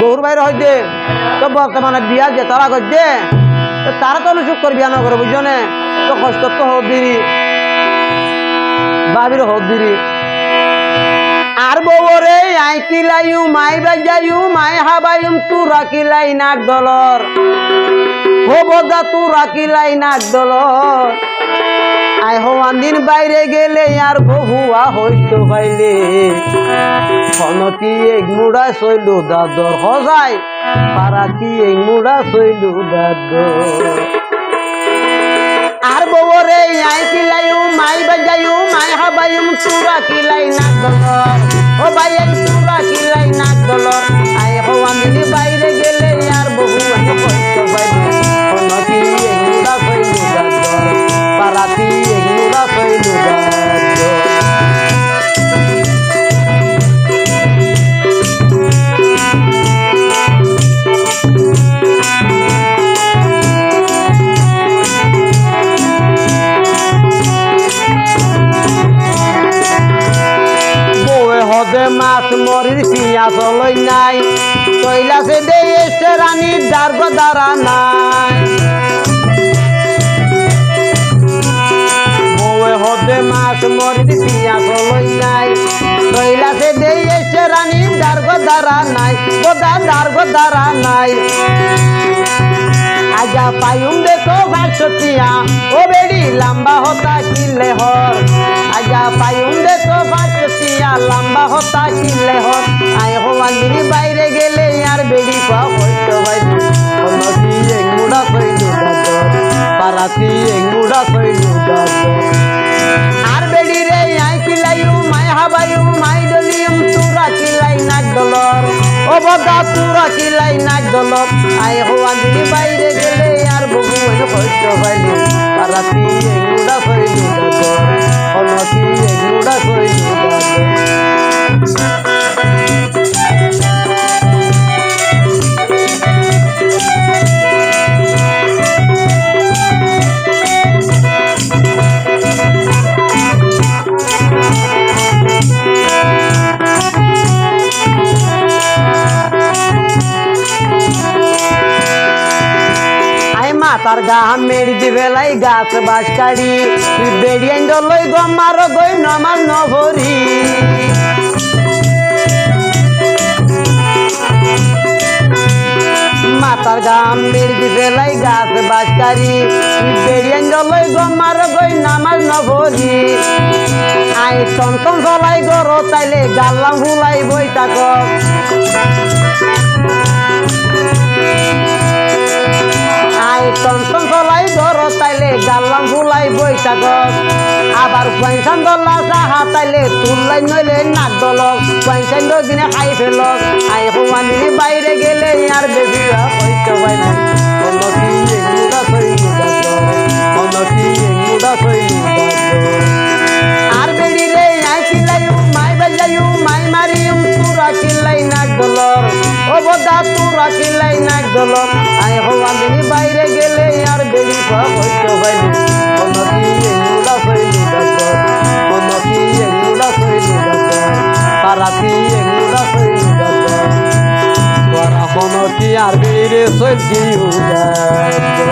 গৌর বাইরে হইতে তো বর্তমানে বিয়া যে তারা করছে তো তারা তো অনুসুখ করে বিয়া নকরে বুঝছ নে? তো কষ্ট তো হোক দিরি। বাবির হোক দিরি। আর বউরে আই কিলাইউ, মাই বাজাইউ, মাই হাবাইম তু রাখিলাই নাক দলর। হবদা তু রাখিলাই নাক দলর। হওয়ান দিন বাইরে গেলে আর বহুয়া হইতো এক মুড়া চইলু দাদর সজাই পারা কি এক মুড়া চইলু দাদর। আর বউরে আই কিলাইউ মাই বাজাইউ মাই হাবাইম তুরা কিলাই দলর ও ভাই মাছ মরির পিঁয়াজ লই নাই। কৈলাসে দে এসে রানীর দার্গ দ্বারা নাই হদে মাছ মরির পিঁয়াজ লই নাই। কৈলাসে দে এসে রানীর দার্গ দ্বারা নাই। গোদা দার্গ দ্বারা নাই। আজা পায়ুম দেখো ভাষতিয়া ও বেড়ি লম্বা হতা কিলে হর। আজা পায়ুম দেখো ভাষতিয়া লম্বা হতা কিলে হর আয় হওয়াঙ্গিনী বাইরে গেলে আর বেড়ি পা হইতো বাইরে হলকি এঙ্গুড়া সইলু দাদর পারাতি এঙ্গুড়া সইলু দাদর আর বেড়ি রে আই কিলাইউ মাই হাবাইউ মাই ডলিউম তুরা কিলাই নাক ডলর ও বদা তুরা কিলাই নাক ডলর আই হওয়া দিদি বাইরে মাতার গা মেরি দিবেলাই গাছ বাস কাড়ি। তুই বেড়িয়াই লই গমার গই নমাজ নভরি। মাতার গাম মেরি দিবেলাই গাছ বাস কাড়ি। তুই বেড়িয়াই লই গমার গই নামাজ নভরি। আই টন জ্বলাই গর তাইলে গাল্লাম হুলাই বই থাক থাক আবার পয়সান দল্লা চাহা তাইলে তুললাই নইলে নাক দলক। পয়সান দিনে খাই ফেলক। আই সমানি বাইরে গেলে আর বেবি হইতে অনতি এগুড়া আর বেড়ি রে, আই কিলাইউ মাই বাজাইউ মাই মারিউ তুরা নাক দলর ও বদা তুরা কিলাই নাক দলর আর বেড়ে দাদর